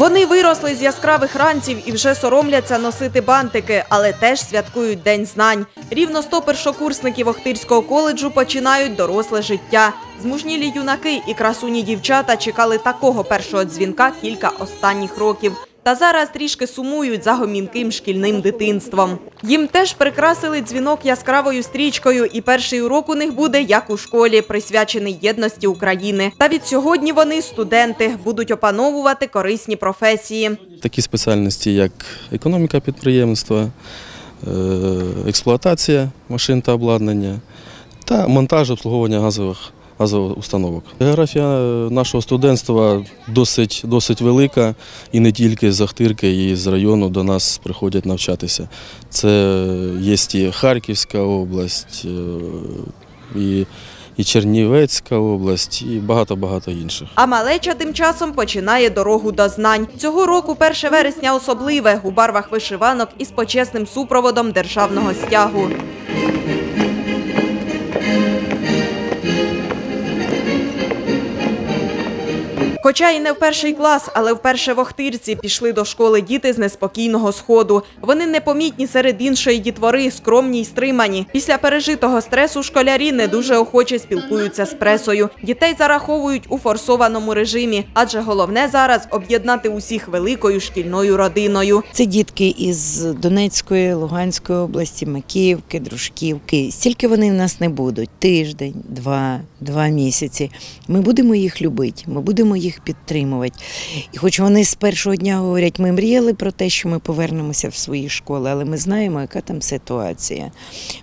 Вони виросли з яскравих ранців і вже соромляться носити бантики, але теж святкують День знань. Рівно 100 першокурсників Охтирського коледжу починають доросле життя. Змужнілі юнаки і красуні дівчата чекали такого першого дзвінка кілька останніх років. Та зараз трішки сумують за гомінким шкільним дитинством. Їм теж прикрасили дзвінок яскравою стрічкою, і перший урок у них буде як у школі, присвячений єдності України. Та від сьогодні вони студенти будуть опановувати корисні професії. Такі спеціальності, як економіка підприємства, е, експлуатація машин та обладнання та монтаж обслуговування газових газових установок. Географія нашого студентства досить, досить велика і не тільки з Ахтирки, і з району до нас приходять навчатися. Це є і Харківська область, е, і, і Чернівецька область, і багато-багато інших. А малеча тим часом починає дорогу до знань. Цього року 1 вересня особливе у барвах вишиванок із почесним супроводом державного стягу. Хоча і не в перший клас, але вперше в Охтирці пішли до школи діти з неспокійного сходу. Вони непомітні серед іншої дітвори, скромні й стримані. Після пережитого стресу школярі не дуже охоче спілкуються з пресою. Дітей зараховують у форсованому режимі, адже головне зараз об'єднати усіх великою шкільною родиною. Це дітки із Донецької, Луганської області, Макіївки, Дружківки. Стільки вони в нас не будуть тиждень, два, два місяці. Ми будемо їх любити, ми будемо їх підтримувати. І хоч вони з першого дня говорять, ми мріяли про те, що ми повернемося в свої школи, але ми знаємо, яка там ситуація.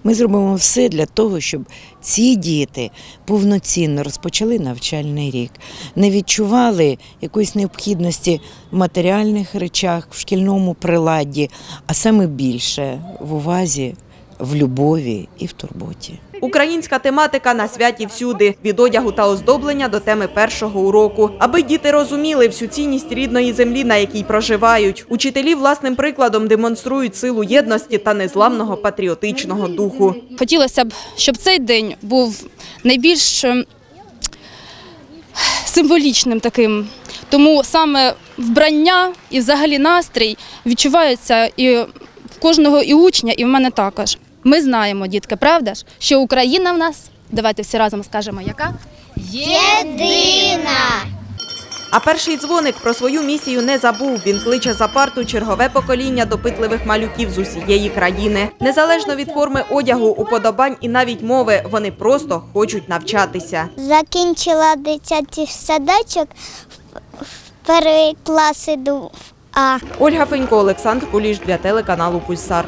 Ми зробимо все для того, щоб ці діти повноцінно розпочали навчальний рік, не відчували якоїсь необхідності в матеріальних речах, в шкільному приладді, а саме більше в увазі, в любові і в турботі. Українська тематика на святі всюди від одягу та оздоблення до теми першого уроку, аби діти розуміли всю цінність рідної землі, на якій проживають. Учителі власним прикладом демонструють силу єдності та незламного патріотичного духу. Хотілося б, щоб цей день був найбільш ем, символічним таким. Тому саме вбрання і взагалі настрій відчуваються і в кожного і учня, і в мене також. Ми знаємо, дітки, правда ж, що Україна в нас, давайте всі разом скажемо, яка? єдина. А перший дзвоник про свою місію не забув. Він кличе за парту чергове покоління допитливих малюків з усієї країни. Незалежно від форми одягу, уподобань і навіть мови, вони просто хочуть навчатися. Закінчила дитячий садочок, в- перший клас іду А. Ольга Фенько, Олександр Куліш для телеканалу Пульсар.